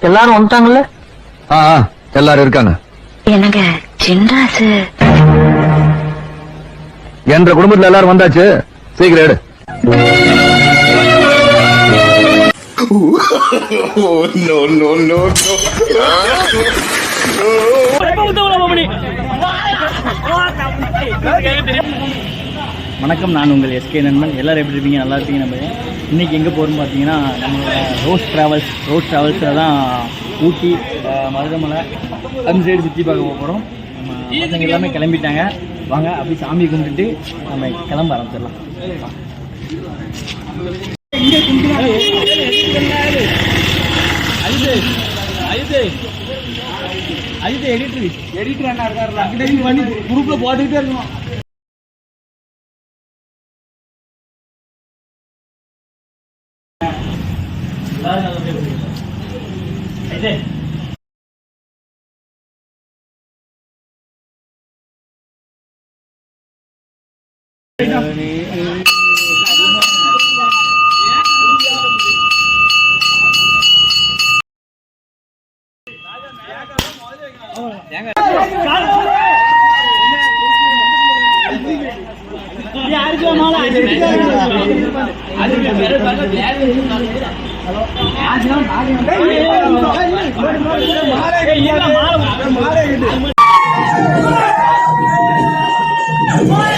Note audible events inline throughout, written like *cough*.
எல்லாரும் வந்துட்டாங்கல்ல? ஆ ஆ, எல்லாரும் இருக்காங்க. என்னங்க சின்ராசு என்ற குடும்பத்துல எல்லாரும் வந்தாச்சு. சீக்கிரம் எடு. வணக்கம் நான் உங்கள் எஸ்கே நண்பன் எல்லோரும் எப்படி இருப்பீங்க நல்லா இருப்பீங்க நம்ம இன்றைக்கி எங்கே போகிறோம்னு பார்த்தீங்கன்னா நம்மளோட ரோஸ் ட்ராவல்ஸ் ரோஸ் ட்ராவல்ஸில் தான் ஊட்டி மருதமலை அந்த சைடு சுற்றி பார்க்க போகிறோம் நம்ம பசங்க எல்லாமே கிளம்பிட்டாங்க வாங்க அப்படி சாமி கும்பிட்டுட்டு நம்ம கிளம்ப ஆரம்பிச்சிடலாம் எடிட்டர் எடிட்டர் என்ன இருக்காரு குரூப்ல போட்டுக்கிட்டே இருக்கணும் மாலை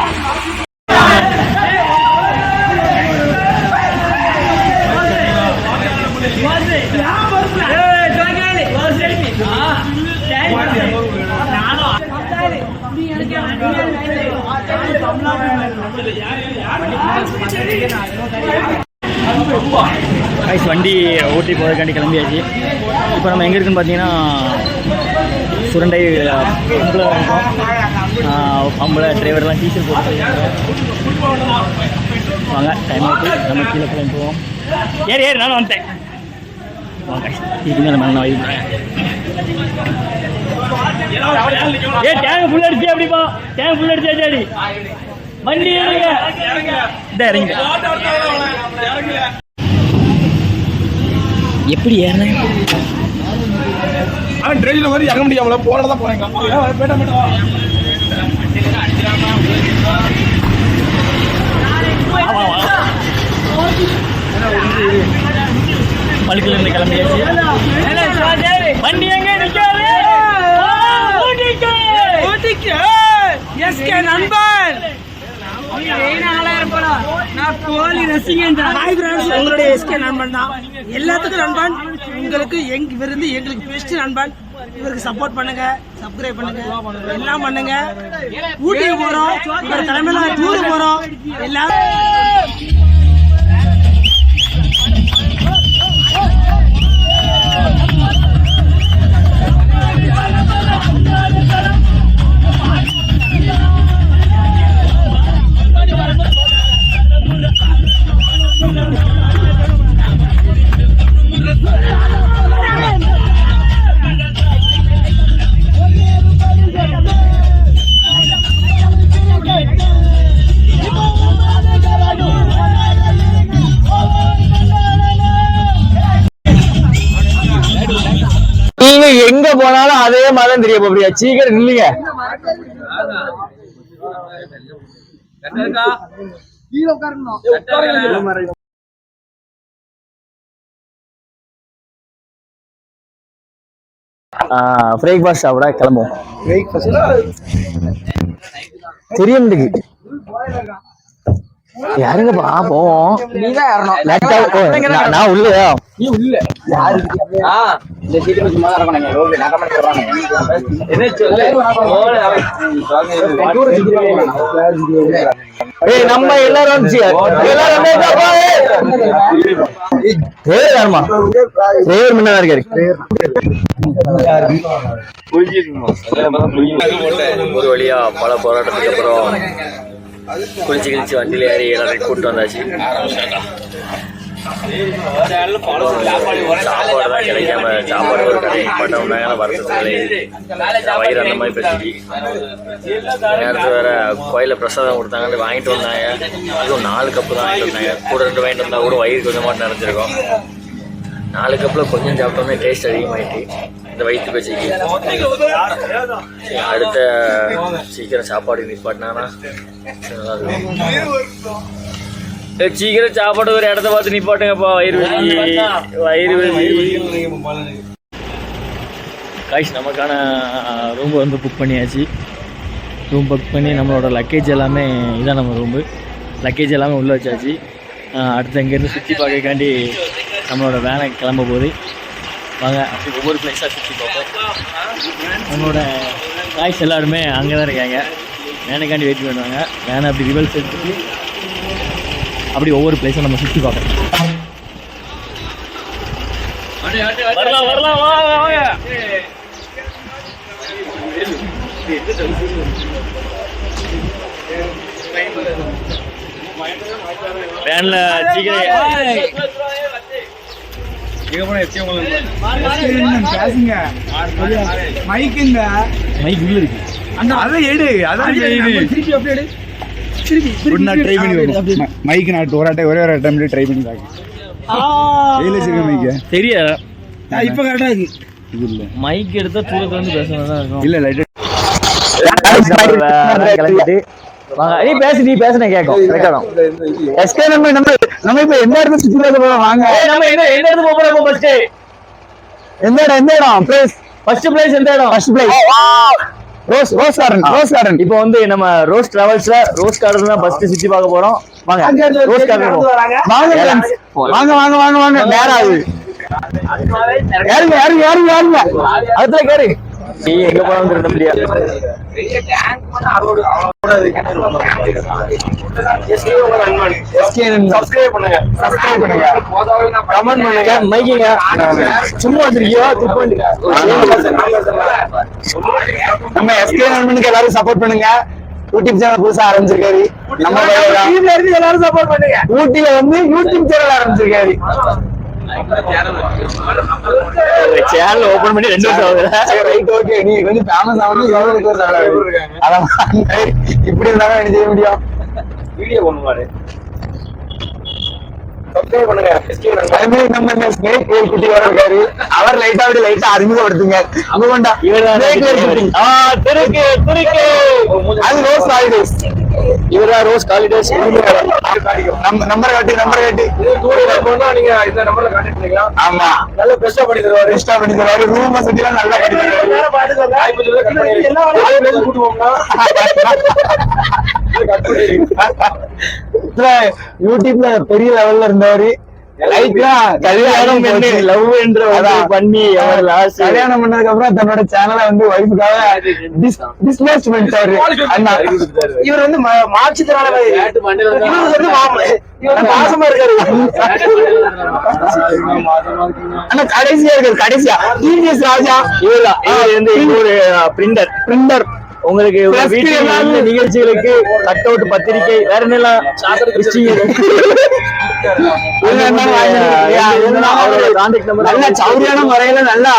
கைஸ் வண்டி ஓட்டி போகிறதுக்காண்டி கிளம்பியாச்சு. இப்போ நம்ம எங்கே இருக்குன்னு பார்த்தீங்கன்னா சுரண்டை பம்பில் இருக்கோம். பம்பில் டிரைவர்லாம் டீச்சர் போட்டு வாங்க டைம் ஆகுது நம்ம கீழே கிளம்பி போவோம் ஏறி ஏறி நானும் வந்துட்டேன். வாங்க இதுக்கு மேலே மேலே ஏ டேங்க் ஃபுல் அடிச்சு அப்படிப்பா. டேங்க் ஃபுல் அடிச்சு அடி வண்டி இறங்க எப்படி ஏறினேன் அவன் ட்ரெயினில் வந்து இறங்க முடியாமல போனதான் போறேன் பேட்டா பேட்டா பழுக்கில் இருந்து கிளம்பியாச்சு. வண்டி எங்க நிக்காது ஊட்டிக்கு. எஸ்கே நண்பன் நான் கோலி ரசிகன் ஹாய் ஃப்ரெண்ட்ஸ் உங்களுடைய எஸ்கே நண்பன் தான். எல்லாத்துக்கும் நண்பன். உங்களுக்கு எங் இவர் வந்து எங்களுக்கு பெஸ்ட் நண்பன். இவருக்கு சப்போர்ட் பண்ணுங்க சப்ஸ்கிரைப் பண்ணுங்க எல்லாம் பண்ணுங்க. ஊட்டிக்கு போறோம் இவர் தலைமையில டூர் போறோம். எல்லாரும் எங்க போனாலும் அதே மாதிரி தெரிய போறியா சீக்கிரம் நில்லுங்க. பிரேக்ஃபாஸ்ட் சாப்பிட கிளம்புவோம். யாருங்கப்பா போவோம். நான் உள்ளயா ஏய் நம்ம எல்லாரும் எல்லாரும் இருக்காரு ஒரு வழியா பல போராட்டத்துக்கு அப்புறம் குளிச்சு கிழிச்சு வண்டியில ஏறி எல்லாரையும் கூட்டு வந்தாச்சு. சாப்பாடு தான் கிடைக்காம சாப்பாடு ஒரு கடை பண்ணோம்னாங்க வருஷத்துல வயிறு அந்த மாதிரி பேசிச்சு நேரத்தில் வேற கோயில பிரசாதம் கொடுத்தாங்க வாங்கிட்டு வந்தாங்க. அதுவும் நாலு கப்பு தான் வாங்கிட்டு வந்தாங்க. கூட ரெண்டு வாங்கிட்டு வந்தா கூட வயிறு கொஞ்சமாக நிறைஞ்சிருக்கும். நாலு கப்பில் கொஞ்சம் சாப்பிட்டோன்னே டேஸ்ட் அதிகமாயிட்டு. இந்த வயிற்று பேச்சுக்கு அடுத்த சீக்கிரம் சாப்பாடு நிப்பாட்டினானா சீக்கிரம் சாப்பாடு ஒரு இடத்த பார்த்து நிப்பாட்டுங்கப்பா வயிறு வலி. வயிறு வலி. காய்ஸ் நமக்கான ரூம் வந்து புக் பண்ணியாச்சு. ரூம் புக் பண்ணி நம்மளோட லக்கேஜ் எல்லாமே இதான் நம்ம ரூமு லக்கேஜ் எல்லாமே உள்ளே வச்சாச்சு. அடுத்து இங்கேருந்து சுற்றி பார்க்கக்காண்டி நம்மளோட வேனை கிளம்ப போது வாங்க அப்படி ஒவ்வொரு பிளேஸாக சுற்றி பார்ப்போம். நம்மளோட காய்ஸ் எல்லாருமே அங்கே தான் இருக்காங்க. வேனைக்காண்டி வெயிட் பண்ணுவாங்க. வேனை அப்படி ரிவல்ஸ் எடுத்துட்டு அப்படி ஒவ்வொரு பிளேஸும் நம்ம சுற்றி பார்க்கணும் வரலாம் வரலாம் வாங்க. வேன்ல சீக்கிரம் மைக்குங்க மைக் உள்ள இருக்கு. எடு அதான் எடு? திருப்பி அப்படியே எடு. திருப்பி நான் ட்ரை பண்ணி மைக் நான் ஒரு அட்டை ஒரே ஒரு டைம்ல ட்ரை பண்ணி கையில் வச்சிருக்க மைக்கு தெரியல இப்ப கரெக்டா இருக்கு. இது இல்லை. மைக் எடுத்தா தூரத்துல இருந்து பேசுனதா தான் இருக்கும். இல்லை லைட்டு கிளம்பிட்டு நீ பேசு நீ பேசுன கேட்கும் ரெக்கார்டும் எஸ்கே நம்ம நம்ம நம்ம இப்ப எந்த இடத்துல சுத்தி பார்க்க போறோம்? வாங்க. நம்ம என்ன எந்த இடத்துக்கு போக போறோம் ஃபர்ஸ்ட் எந்த இடம் எந்த இடம்? பிளேஸ் ஃபர்ஸ்ட் பிளேஸ் எந்த இடம்? First place rose rose garden rose garden இப்போ வந்து நம்ம ரோஸ் டிராவல்ஸ்ல ரோஸ் கார்டன் தான் ஃபர்ஸ்ட் சுத்தி பார்க்க போறோம். வாங்க ரோஸ் கார்டன் வாங்க. வாங்க வாங்க வாங்க வாங்க நேரம் ஆகுது. யாருங்க யாருங்க யாருங்க யாருங்க அதுல கேரு நீ எங்க போனாலும் திருட மைக்கிங்க. சும்மா வச்சிருக்கியோ நம்ம எஸ்கே நண்பனுக்கு எல்லாரும் சப்போர்ட் பண்ணுங்க. யூடியூப் சேனல் புதுசா ஆரம்பிச்சிருக்காரு. நம்ம. எல்லாரும் சப்போர்ட் பண்ணுங்க. ஊட்டியில வந்து யூடியூப் சேனல் ஆரம்பிச்சிருக்காரு. சேனல் ஓபன் பண்ணி ரெண்டு வருஷம் ஆகுது சரி ரைட் ஓகே நீ கொஞ்சம் ஃபேமஸ் ஆகணும் எவ்வளவு அதான் இப்படி இருந்தாலும் என்ன செய்ய முடியும்? வீடியோ பண்ணுவாரு சப்ஸ்கிரைப் பண்ணுங்க. அதே மாதிரி நம்ம இந்த ஸ்னேக் வேல் குட்டி வர இருக்காரு. அவர் லைட்டா அப்படி லைட்டா அறிமுகப்படுத்துங்க. அங்க கொண்டா. Snake வேல் குட்டி. ஆ, திருக்கு திருக்கு. அது ரோஸ் ஹாலிடேஸ் இவர்தான் ரோஸ் காலிடேஸ் நம்ம நம்பர் காட்டி நம்பர் காட்டி. போனா நீங்க இந்த நம்பர்ல கான்டாக்ட் பண்ணிக்கலாம். ஆமா. நல்ல பெஸ்டா பண்ணி தருவாரு. இன்ஸ்டா பண்ணி தருவாரு. ரூம் வசதி எல்லாம் நல்லா பண்ணி தருவாரு. கூட்டு *laughs* யூடியூப்ல பெரிய லெவல்ல இருந்தவரு. கல்யாணம் பண்ணி. லவ் என்ற. பண்ணி கல்யாணம் பண்ணதுக்கு அப்புறம் தன்னோட சேனலை வந்து ஒய்ஃபுக்காக டிஸ்மேட்ச் பண்ணிட்டாரு அண்ணா. இவர் வந்து மாற்றுத்திறனாளி இவர் மாசமா இருக்காரு. அண்ணா கடைசியா இருக்காரு கடைசியா. டிவிஎஸ் ராஜா. இவர் வந்து இன்னொரு பிரிண்டர். பிரிண்டர். உங்களுக்கு நிகழ்ச்சிகளுக்கு கட் அவுட் பத்திரிக்கை வேற என்னெல்லாம் சௌரியான முறையில நல்லா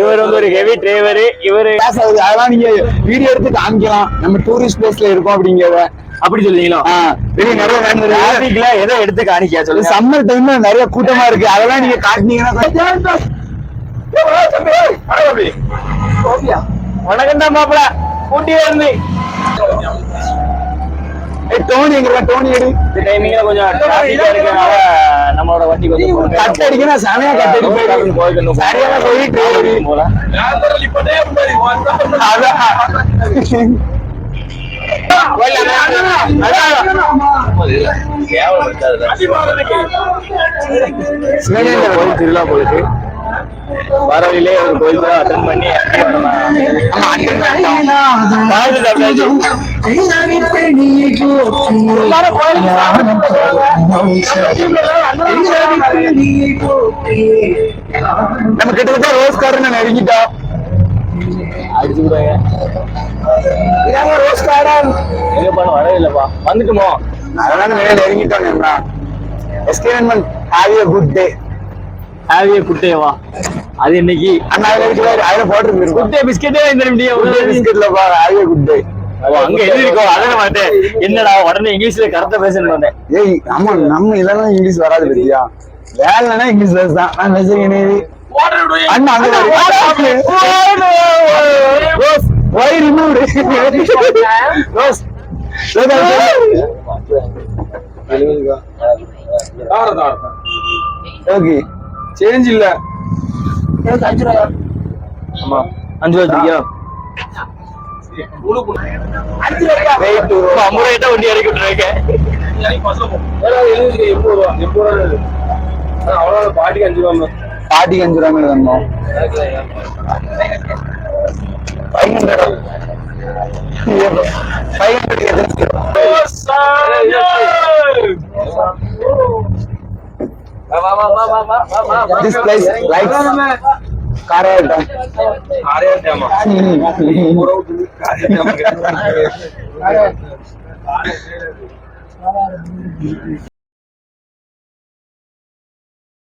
இவர் வந்து ஒரு ஹெவி டிரைவர் இவரு அதெல்லாம் நீங்க வீடியோ எடுத்து காமிக்கலாம். நம்ம டூரிஸ்ட் பிளேஸ்ல இருக்கோம் அப்படிங்கறத. அப்படி சொல்லுவீங்களா நிறைய எதை எடுத்து காணிக்கா சொல்லுங்க. சம்மர் டைம்ல நிறைய கூட்டமா இருக்கு. அதெல்லாம் நீங்க காட்டினீங்கன்னா வணக்கம் தான் மாப்பிள. கூட்டி வந்து ஏய், டோனி எங்க டோனி எடு. இந்த டைமிங்ல கொஞ்சம் டிராபிக்கா இருக்கனால நம்மளோட வண்டி கொஞ்சம் கட் அடிக்கணும் செமையா கட் சரியான சொல்லி டிரைவர் போல திருவிழா போயிட்டு வரவிலே ஒரு கோயில் அட்டன் பண்ணி. நம்ம கிட்டத்தட்ட ரோஸ் கார்டன் நெருங்கிட்டோம் அடிச்சு விடுவாங்க இதாங்க ரோஸ் கார்டன் எங்க பண்ண வரவே இல்லப்பா. வந்துட்டுமோ? அதெல்லாம் நிறைய நெருங்கிட்டோம் நம்ம எஸ்கே நண்பன் ஹாவ் எ குட் டே ஹாவிய குட்டையவா அது இன்னைக்கு அண்ணா அதுல போட்டுருக்கு குட்டை பிஸ்கெட்டே இந்த நிமிடம் பிஸ்கெட்ல பா ஹாவ் எ குட் டே அங்க எழுதி இருக்கோம் அதை மாட்டேன் என்னடா உடனே இங்கிலீஷ்ல கரெக்டா பேசணும் வந்தேன். ஏய் ஆமா நம்ம இல்லைன்னா இங்கிலீஷ் வராது பத்தியா? வேலைன்னா இங்கிலீஷ் பேச தான் நான் மெசேஜ் அண்ணா அங்க why சேஞ்ச் இல்ல. ஆமா. அஞ்சு வச்சிருக்கியா? வெயிட் ஐம்பது ரூபாய்ட்டா வண்டி இறக்கி விட்டுருக்கேன் எண்பது ரூபா. எண்பது ரூபா அவ்வளவு பாட்டிக்கு அஞ்சு ரூபா பாட்டிக்கு அஞ்சு ரூபா மேல தந்தோம் five hundred five hundred This place likes Karayal Dam. Karayal *laughs* Dam. Karayal Dam.